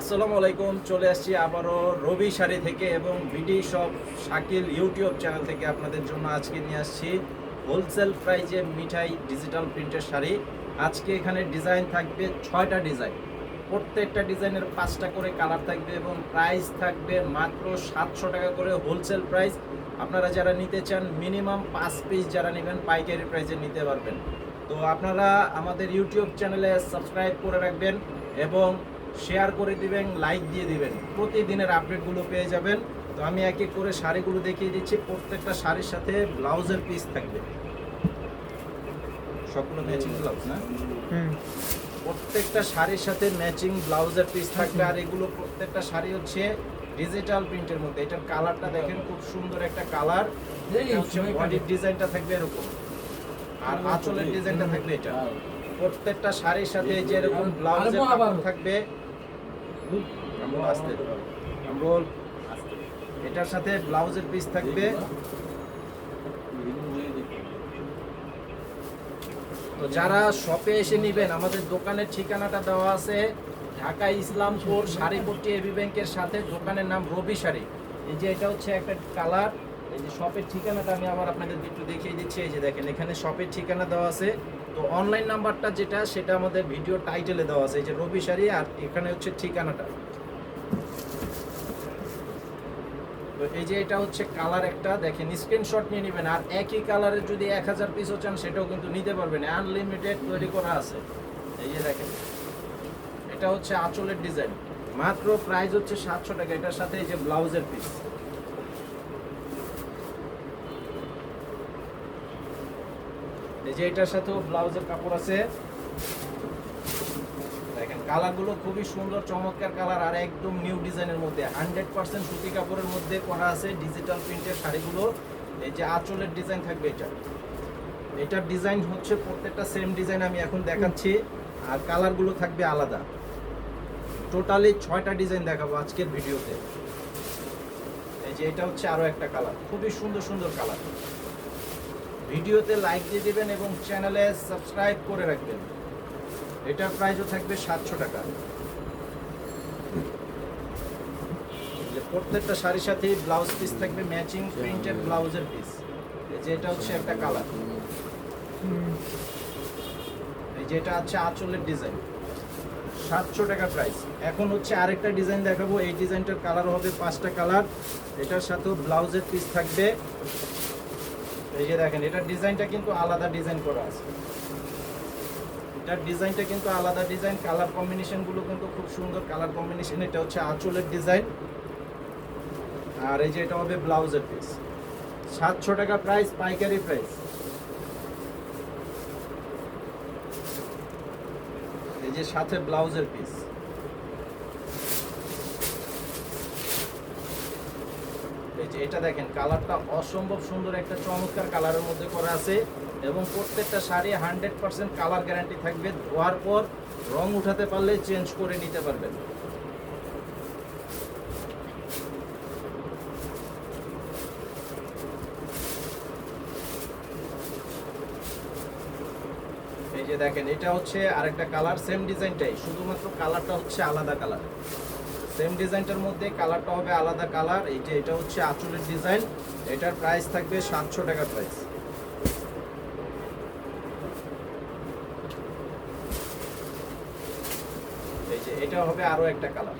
আসসালামু আলাইকুম, চলে আসছি আবারও রবি শাড়ি থেকে এবং BD shop Shakil YouTube channel থেকে আপনাদের জন্য আজকে নিয়ে আসছি হোলসেল প্রাইজে মিঠাই ডিজিটাল প্রিন্টের শাড়ি। আজকে এখানে ডিজাইন থাকবে ছয়টা ডিজাইন। প্রত্যেকটা ডিজাইনের পাঁচটা করে কালার থাকবে এবং প্রাইস থাকবে মাত্র সাতশো টাকা করে হোলসেল প্রাইস। আপনারা যারা নিতে চান, মিনিমাম পাঁচ পিস যারা নেবেন, পাইকারি প্রাইসে নিতে পারবেন। তো আপনারা আমাদের ইউটিউব চ্যানেলে সাবস্ক্রাইব করে রাখবেন এবং শেয়ার করে দিবেন লাইক দিয়ে দিবেন। প্রতিদিনের আপডেটগুলো পেয়ে যাবেন। তো আমি এক এক করে শাড়িগুলো দেখিয়ে দিচ্ছি। প্রত্যেকটা শাড়ির সাথে ব্লাউজের পিস থাকবে। সবগুলো ম্যাচিং ব্লাউজ না? প্রত্যেকটা শাড়ির সাথে ম্যাচিং ব্লাউজের পিস থাকবে। আর এগুলো প্রত্যেকটা শাড়ি হচ্ছে ডিজিটাল প্রিন্টের মধ্যে। এটার কালারটা দেখেন খুব সুন্দর একটা কালার বডির ডিজাইনটা থাকবে এরকম। আর আঁচলের ডিজাইনটা থাকবে এটা। প্রত্যেকটা শাড়ির সাথে যে এরকম ব্লাউজের থাকবে আমরা আসতে। আমরা এটার সাথে ব্লাউজের পিস থাকবে। তো যারা শপে এসে নেবেন, আমাদের দোকানের ঠিকানাটা দেওয়া আছে ঢাকা ইসলামপুর শাড়িপট্টি এবি ব্যাংকের সাথে। দোকানের নাম রবি শাড়ি। এই যে এটা হচ্ছে একটা কালার এই যে শপের ঠিকানাটা আমি আবার আপনাদের একটু দেখিয়ে দিচ্ছি। এই যে দেখেন, এখানে শপের ঠিকানা দেওয়া আছে। তো অনলাইন নাম্বারটা যেটা, সেটা আমাদের ভিডিও টাইটেলে দেওয়া আছে, এই যে রবি শাড়ি, আর এখানে হচ্ছে ঠিকানাটা। তো এই যে এটা হচ্ছে কালার একটা, দেখেন স্ক্রিনশট নিয়ে নেবেন, আর একই কালারের যদি এক হাজার পিসও চান, সেটাও কিন্তু নিতে পারবেন। আনলিমিটেড তৈরি করা আছে। এই যে দেখেন, এটা হচ্ছে আঁচলের ডিজাইন মাত্র প্রাইস হচ্ছে সাতশো টাকা, এটার সাথে এই যে ব্লাউজের পিস এই যে এটার সাথেও ব্লাউজের কাপড় আছে। দেখেন, কালারগুলো খুবই সুন্দর, চমৎকার কালার, আর একদম নিউ ডিজাইনের মধ্যে। হান্ড্রেড পার্সেন্ট সুতি কাপড়ের মধ্যে করা আছে ডিজিটাল প্রিন্টের শাড়িগুলো। এই যে আঁচলের ডিজাইন থাকবে এটা। এটার ডিজাইন হচ্ছে প্রত্যেকটা সেম ডিজাইন আমি এখন দেখাচ্ছি, আর কালারগুলো থাকবে আলাদা। টোটালি ছয়টা ডিজাইন দেখাবো আজকের ভিডিওতে। এই যে এটা হচ্ছে আরও একটা কালার। খুবই সুন্দর সুন্দর কালার। ভিডিওতে লাইক দিয়ে দেবেন এবং চ্যানেলে সাবস্ক্রাইব করে রাখবেন। এটার প্রাইসও থাকবে সাতশো টাকা। প্রত্যেকটা শাড়ির সাথেই ব্লাউজ পিস থাকবে ম্যাচিং প্রিন্টেড ব্লাউজের পিস এই যে এটা হচ্ছে একটা কালার এই যে এটা হচ্ছে আঁচলের ডিজাইন সাতশো টাকা প্রাইস এখন হচ্ছে আরেকটা ডিজাইন দেখাবো। এই ডিজাইনটার কালার হবে পাঁচটা কালার এটার সাথেও ব্লাউজের পিস থাকবে। এই যে দেখেন, এটার ডিজাইনটা কিন্তু আলাদা ডিজাইন করা আছে। এটার ডিজাইনটা কিন্তু আলাদা ডিজাইন, কালার কম্বিনেশনগুলো কিন্তু খুব সুন্দর। কালার কম্বিনেশন, এটা হচ্ছে আঁচলের ডিজাইন। আর এই যে এটা হবে ব্লাউজের পিস সাতশো টাকা প্রাইস পাইকারি প্রাইস এই যে সাথে ব্লাউজের পিস এই যে এটা দেখেন, কালারটা অসম্ভব সুন্দর একটা চমৎকার কালারের মধ্যে করা আছে এবং প্রত্যেকটা sari hundred percent colour guarantee থাকবে। ধোয়ার পর রং উঠাতে পারলে চেঞ্জ করে নিতে পারবেন। এই যে দেখেন, এটা হচ্ছে আরেকটা কালার সেম ডিজাইনটাই শুধুমাত্র কালারটা হচ্ছে আলাদা কালার। সেম ডিজাইনটার মধ্যে কালারটা হবে আলাদা কালার। এই যে এটা হচ্ছে আঁচলের ডিজাইন। এটার প্রাইস থাকবে সাতশো টাকা প্রাইস। এটা হবে আরও একটা কালার।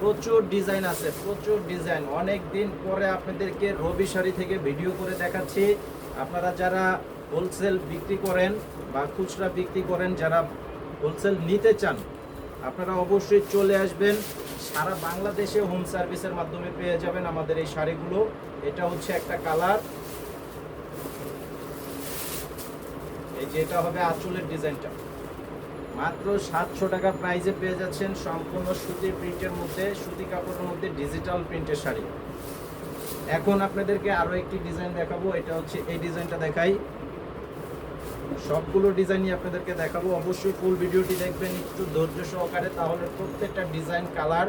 প্রচুর ডিজাইন আছে, প্রচুর ডিজাইন। অনেক দিন পরে আপনাদেরকে রবি শাড়ি থেকে ভিডিও করে দেখাচ্ছি। আপনারা যারা হোলসেল বিক্রি করেন বা খুচরা বিক্রি করেন, যারা হোলসেল নিতে চান আপনারা অবশ্যই চলে আসবেন। সারা বাংলাদেশে হোম সার্ভিসের মাধ্যমে পেয়ে যাবেন আমাদের এই শাড়িগুলো। এটা হচ্ছে একটা কালার। এই যে এটা হবে আঁচলের ডিজাইনটা। মাত্র সাতশো টাকা প্রাইজে পেয়ে যাচ্ছেন সম্পূর্ণ সুতির প্রিন্টের মধ্যে, সুতি কাপড়ের মধ্যে ডিজিটাল প্রিন্টের শাড়ি। এখন আপনাদেরকে আরও একটি ডিজাইন দেখাবো। এটা হচ্ছে এই ডিজাইনটা দেখাই। সবগুলো ডিজাইনই আপনাদেরকে দেখাবো। অবশ্যই ফুল ভিডিওটি দেখবেন একটু ধৈর্য সহকারে, তাহলে প্রত্যেকটা ডিজাইন কালার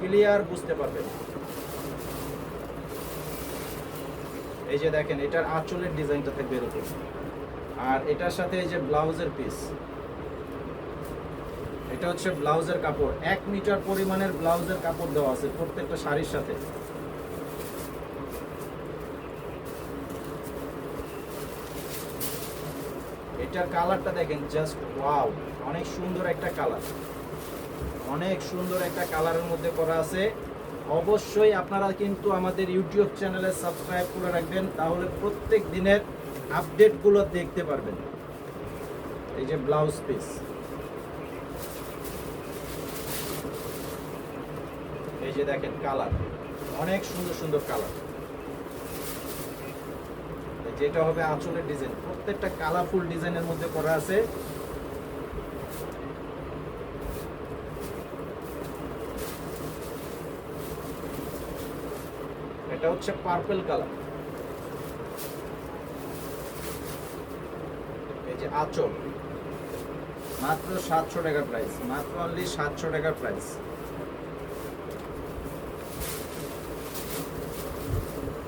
ক্লিয়ার বুঝতে পারবেন। এই যে দেখেন, এটার আঁচলের ডিজাইনটা থাকবে এরকম। আর এটার সাথে এই যে ব্লাউজের পিস এটা হচ্ছে ব্লাউজের কাপড়। এক মিটার পরিমাণের ব্লাউজের কাপড় দেওয়া আছে প্রত্যেকটা শাড়ির সাথে। এটার কালারটা দেখেন জাস্ট ওয়াও অনেক সুন্দর একটা কালার। অনেক সুন্দর একটা কালারের মধ্যে করা আছে। অবশ্যই আপনারা কিন্তু আমাদের ইউটিউব চ্যানেলে সাবস্ক্রাইব করে রাখবেন, তাহলে প্রত্যেক দিনের আপডেটগুলো দেখতে পারবেন। এই যে ব্লাউজ পিস এই যে দেখেন কালার, অনেক সুন্দর সুন্দর কালার। যেটা হবে আঁচলের ডিজাইন প্রত্যেকটা কালারফুল ডিজাইনের মধ্যে করা আছে। এটা হচ্ছে পার্পল কালার এই যে আঁচল, মাত্র সাতশো টাকার প্রাইস মাত্র অনলি সাতশো টাকার প্রাইস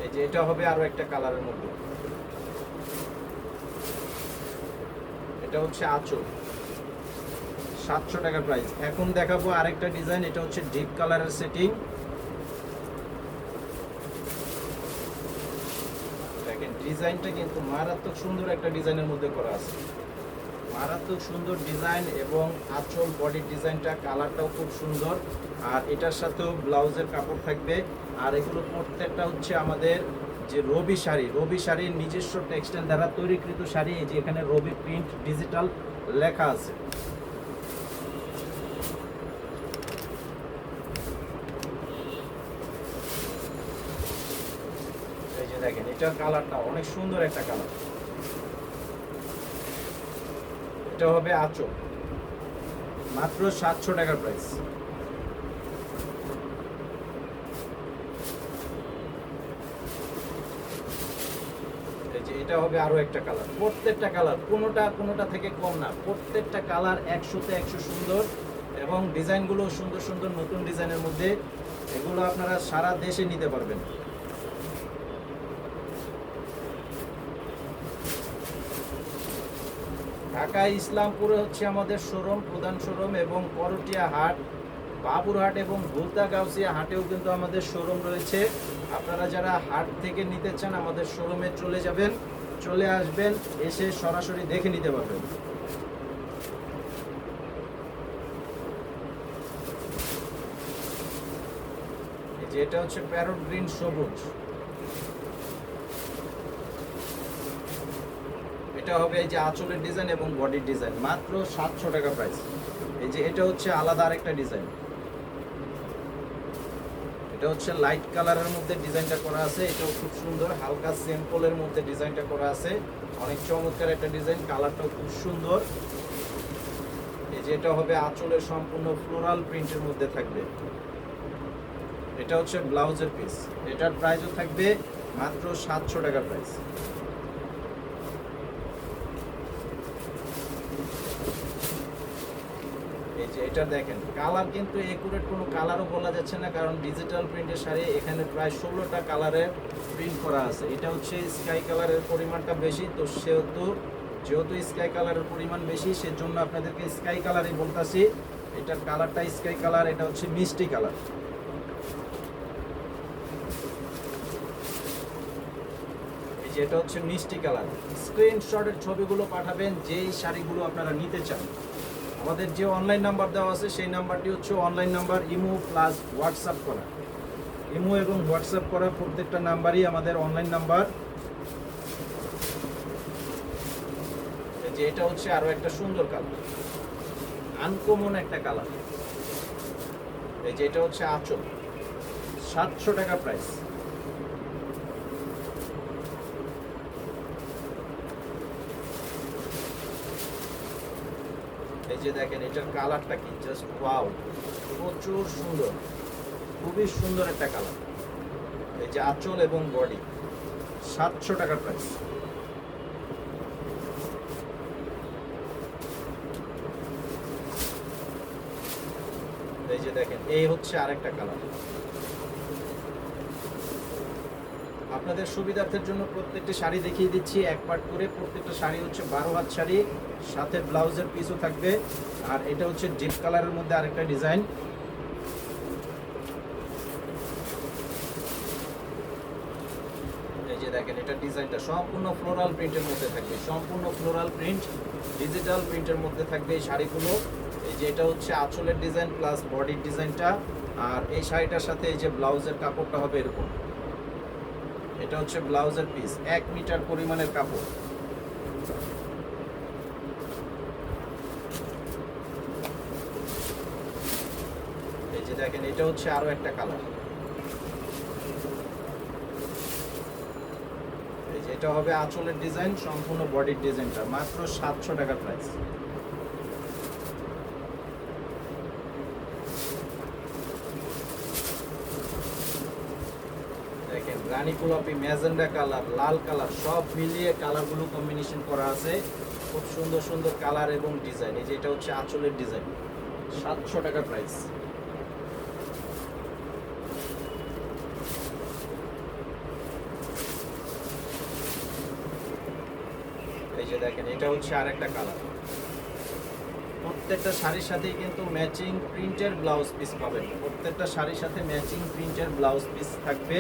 এই যে এটা হবে আরও একটা কালারের মধ্যে। এটা হচ্ছে আঁচল। সাতশো টাকার প্রাইস এখন দেখাবো আরেকটা ডিজাইন এটা হচ্ছে ডিপ কালারের সেটিং ডিজাইনটা কিন্তু মারাত্মক সুন্দর একটা ডিজাইনের মধ্যে করা আছে। মারাত্মক সুন্দর ডিজাইন এবং আঁচল বডির ডিজাইনটা কালারটাও খুব সুন্দর। আর এটার সাথেও ব্লাউজের কাপড় থাকবে। আর এগুলো প্রত্যেকটা হচ্ছে আমাদের যে রবি শাড়ি, রবি শাড়ির নিজস্ব টেক্সটাইল দ্বারা তৈরিকৃত শাড়ি, এই যে এখানে রবি প্রিন্ট ডিজিটাল লেখা আছে। দেখেন এটার কালারটা অনেক সুন্দর একটা কালার। এটা হবে আঁচল। মাত্র সাতশো টাকার প্রাইস এই যে এটা হবে আরও একটা কালার প্রত্যেকটা কালার কোনোটা কোনোটা থেকে কম না। প্রত্যেকটা কালার একশোতে একশো সুন্দর এবং ডিজাইনগুলো সুন্দর সুন্দর নতুন ডিজাইনের মধ্যে এগুলো আপনারা সারা দেশে নিতে পারবেন। ঢাকা, ইসলামপুরে হচ্ছে আমাদের শোরুম, প্রধান শোরুম এবং করটিয়া হাট বাবুরহাট এবং ভুলতা গাউসিয়া হাটেও কিন্তু আমাদের শোরুম রয়েছে। আপনারা যারা হাট থেকে নিতে চান আমাদের শোরুমে চলে যাবেন। চলে আসবেন, এসে সরাসরি দেখে নিতে পারবেন। এই যে এটা হচ্ছে প্যারট গ্রিন সবুজ। এটা হবে এই যে আঁচলের ডিজাইন এবং বডির ডিজাইন মাত্র সাতশো টাকা প্রাইস এই যে এটা হচ্ছে আলাদা আরেকটা ডিজাইন এটা হচ্ছে লাইট কালারের মধ্যে ডিজাইনটা করা আছে, এটাও খুব সুন্দর, হালকা সিম্পলের মধ্যে ডিজাইনটা করা আছে। অনেক চমৎকার একটা ডিজাইন কালারটাও খুব সুন্দর। এই যে এটা হবে আঁচলের সম্পূর্ণ ফ্লোরাল প্রিন্টের মধ্যে থাকবে। এটা হচ্ছে ব্লাউজের পিস এটার প্রাইসও থাকবে মাত্র সাতশো টাকা প্রাইস যে এটা দেখেন। কালার কিন্তু একুরেট কোনো কালারও বলা যাচ্ছে না, কারণ ডিজিটাল প্রিন্টের শাড়ি এখানে প্রায় ষোলোটা কালারের প্রিন্ট করা আছে। এটা হচ্ছে স্কাই কালারের পরিমাণটা বেশি, তো সেহেতু যেহেতু স্কাই কালারের পরিমাণ বেশি, সেজন্য আপনাদেরকে স্কাই কালারই বলতাছি। এটার কালারটা স্কাই কালার এটা হচ্ছে মিষ্টি কালার এই যে এটা হচ্ছে মিষ্টি কালার স্ক্রিনশটের ছবিগুলো পাঠাবেন, যেই শাড়িগুলো আপনারা নিতে চান। আমাদের যে অনলাইন নাম্বার দেওয়া আছে, সেই নাম্বারটি হচ্ছে online number imo plus WhatsApp করা। ইমো এবং হোয়াটসঅ্যাপ করা প্রত্যেকটা নাম্বারই আমাদের অনলাইন নাম্বার যে এটা হচ্ছে আরও একটা সুন্দর কালার আনকমন একটা কালার এই যে এটা হচ্ছে আঁচল। সাতশো টাকা প্রাইস যে দেখেন, এটার কালারটা কি? জাস্ট ওয়াও প্রচুর সুন্দর। খুবই সুন্দর একটা কালার। এই যে আঁচল এবং বডি সাতশো টাকার প্রাইস এই যে দেখেন, এই হচ্ছে আরেকটা কালার। আপনাদের সুবিধার্থের জন্য প্রত্যেকটি শাড়ি দেখিয়ে দিচ্ছি। এক পার্ট করে প্রত্যেকটা শাড়ি হচ্ছে বারো হাত শাড়ি, সাথে ব্লাউজের পিসও থাকবে। আর এটা হচ্ছে ডিপ কালারের মধ্যে আরেকটা ডিজাইন এই যে দেখেন, এটা ডিজাইনটা সম্পূর্ণ ফ্লোরাল প্রিন্টের মধ্যে থাকবে। সম্পূর্ণ ফ্লোরাল প্রিন্ট ডিজিটাল প্রিন্টের মধ্যে থাকবে এই শাড়িগুলো। এই যে এটা হচ্ছে আঁচলের ডিজাইন প্লাস বডির ডিজাইনটা আর এই শাড়িটার সাথে এই যে ব্লাউজের কাপড়টা হবে এরকম। এটা হচ্ছে ব্লাউজের পিস এক মিটার পরিমাণের কাপড়। এই যে দেখেন, এটা হচ্ছে আরও একটা কালার এটা হবে আঁচলের ডিজাইন সম্পূর্ণ বডির ডিজাইনটা মাত্র সাতশো টাকা প্রাইস দেখেন রানী গোলাপি, ম্যাজেন্ডা কালার, লাল কালার, সব মিলিয়ে কালারগুলো কম্বিনেশন করা আছে। খুব সুন্দর সুন্দর কালার এবং ডিজাইন এই যে এটা হচ্ছে আঁচলের ডিজাইন সাতশো টাকা প্রাইস এই যে দেখেন, এটা হচ্ছে আরেকটা কালার প্রত্যেকটা শাড়ির সাথেই কিন্তু ম্যাচিং প্রিন্টের ব্লাউজ পিস পাবেন। প্রত্যেকটা শাড়ির সাথে ম্যাচিং প্রিন্টের ব্লাউজ পিস থাকবে।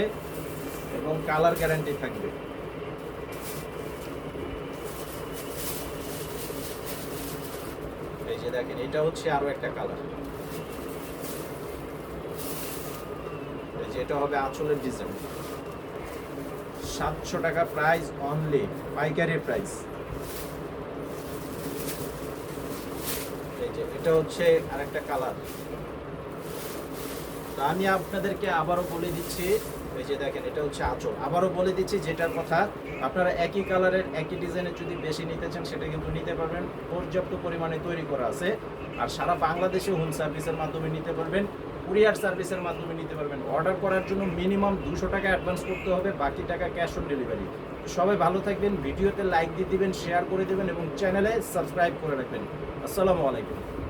এবং কালার গ্যারান্টি থাকবে। এই যে দেখেন, এটা হচ্ছে আরও একটা কালার। এই যে এটা হবে আঁচলের ডিজাইন। সাতশো টাকা প্রাইস অনলি পাইকারি প্রাইস এই এটা হচ্ছে আরেকটা কালার। তা আমি আপনাদেরকে আবারও বলে দিচ্ছি এই যে দেখেন, এটা হচ্ছে আঁচল। আবারও বলে দিচ্ছি, যেটার কথা আপনারা একই কালারের, একই ডিজাইনের যদি বেশি নিতে চান, সেটা কিন্তু নিতে পারবেন। পর্যাপ্ত পরিমাণে তৈরি করা আছে। আর সারা বাংলাদেশে হোম সার্ভিসের মাধ্যমে নিতে পারবেন কুরিয়ার সার্ভিসের মাধ্যমে নিতে পারবেন। অর্ডার করার জন্য মিনিমাম দুশো টাকা অ্যাডভান্স করতে হবে, বাকি টাকা ক্যাশ অন ডেলিভারি সবাই ভালো থাকবেন, ভিডিওতে লাইক দিয়ে দিবেন শেয়ার করে দিবেন এবং চ্যানেলে সাবস্ক্রাইব করে রাখবেন। আসসালামু আলাইকুম।